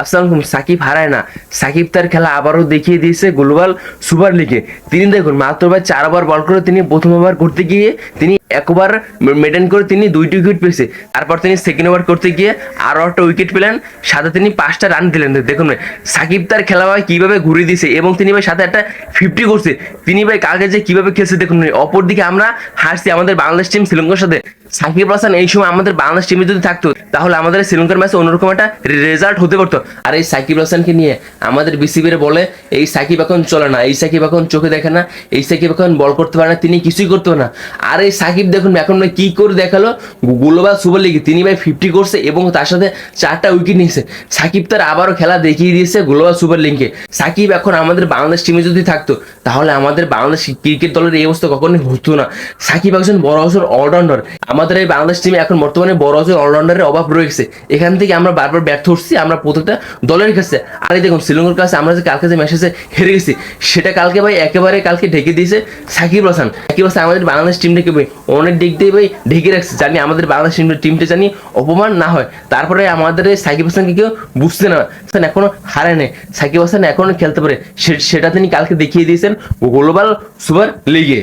আসসালাম সাকিব হারায় না। সাকিব তার খেলা আবারও দেখিয়ে দিয়েছে গ্লোবাল সুপার লিগে। তিনি দেখুন, মাত্র চার ওভার বল করে তিনি প্রথম ওভার করতে গিয়ে তিনি একবার মেডেন করে তিনি দুইটি উইকেট পেয়েছে। তারপর তিনি সেকেন্ড ওভার করতে গিয়ে আরও একটা উইকেট পেলেন। সাথে তিনি পাঁচটা রান দিলেন। দেখুন ভাই, সাকিব তার খেলা ভাই কীভাবে ঘুরে দিয়েছে এবং তিনি ভাই সাথে একটা ফিফটি করছে। তিনি ভাই কাকে যে কীভাবে খেলছে দেখুন অপরদিকে আমরা হারছি আমাদের বাংলাদেশ টিম শ্রীলঙ্কার সাথে। সাকিব হাসান এই সময় আমাদের বাংলাদেশ টিমে যদি থাকতো, তাহলে আমাদের শ্রীলঙ্কার ম্যাচে অন্যরকম একটা রেজাল্ট হতে পারতো। আর এই সাকিব হাসানকে নিয়ে আমাদের বিসিবির বলে, এই সাকিব এখন চলে না, এই সাকিব এখন চোখে দেখে না, এই সাকিব এখন বল করতে পারে না, তিনি কিছুই করতে না। আর এই সাকিব দেখুন এখন কি করে দেখাল গ্লোবাল সুপার লিগে তিনি ভাই ফিফটি করছে এবং তার সাথে চারটা উইকেট নিয়েছে। সাকিব তার আবারও খেলা দেখিয়ে দিয়েছে গ্লোবাল সুপার লিগে সাকিব এখন আমাদের বাংলাদেশ টিমে যদি থাকতো, তাহলে আমাদের বাংলাদেশ ক্রিকেট দলের এই অবস্থা কখনোই হতো না। সাকিব একজন বড় বছর অলরাউন্ডার আমাদের এই বাংলাদেশ টিমে এখন বর্তমানে বড় বছর অলরাউন্ডারের অভাব রয়েছে, এখান থেকে আমরা বারবার ব্যর্থ হচ্ছি, আমরা প্রত্যেকটা দলের কাছে। আর দেখুন শ্রীলঙ্কার কাছে আমরা যে কালকে যে ম্যাচে হেরে গেছি, সেটা কালকে ভাই একেবারে কালকে ঢেকে দিয়েছে সাকিব হাসান। সাকিব হাসান আমাদের বাংলাদেশ টিমটাকে ভাই অনেক দিক দিয়ে ভাই ঢেকে রাখছে, জানি আমাদের বাংলাদেশ টিমটা টিমটা জানি অপমান না হয়। তারপরে আমাদের এই সাকিব হাসানকে কেউ বুঝতে না হাসান এখনও হারায় নেই। সাকিব হাসান এখনও খেলতে পারে। সেটা তিনি কালকে দেখিয়ে দিয়েছেন গ্লোবাল সুপার লিগে